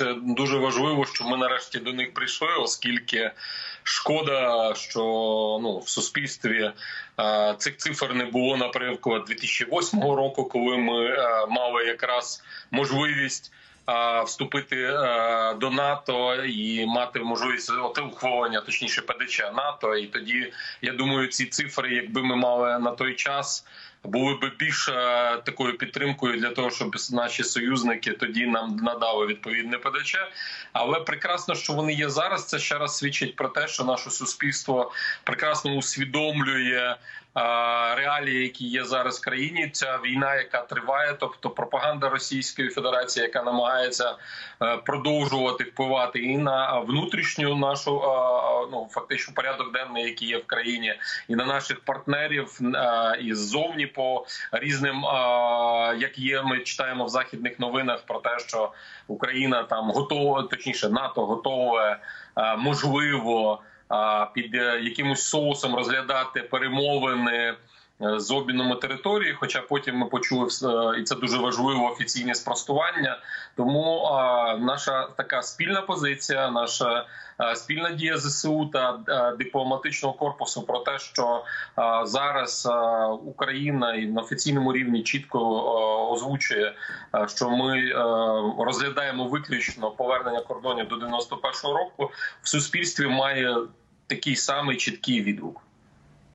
Це дуже важливо, що ми нарешті до них прийшли, оскільки шкода, що ну в суспільстві е, цих цифр не було наприклад 2008 року, коли ми е, мали якраз можливість. е, Вступити е, до НАТО і мати можливість ухвалення, точніше ПДЧ НАТО. І тоді я думаю, ці цифри, якби ми мали на той час, були б більш е, такою підтримкою для того, щоб наші союзники тоді нам надали відповідне ПДЧ. Але прекрасно, що вони є зараз. Це ще раз свідчить про те, що наше суспільство прекрасно усвідомлює. е, Реалії, які є зараз в країні, ця війна, яка триває, тобто пропаганда Російської Федерації, яка намагається е, продовжувати впливати і на внутрішню нашу ну фактично порядок денний, який є в країні, і на наших партнерів і ззовні по різним, як є, ми читаємо в західних новинах про те, що Україна там готова, точніше, НАТО готове можливо під е, якимось соусом розглядати перемовини. Е, З обміном території, хоча потім ми почули е, і це дуже важливо офіційне спростування. Тому е, наша така спільна позиція, наша спільна дія ЗСУ та дипломатичного корпусу про те, що зараз Україна і на офіційному рівні чітко озвучує, що ми розглядаємо виключно повернення кордонів до 91-го року, в суспільстві має такий самий чіткий відгук.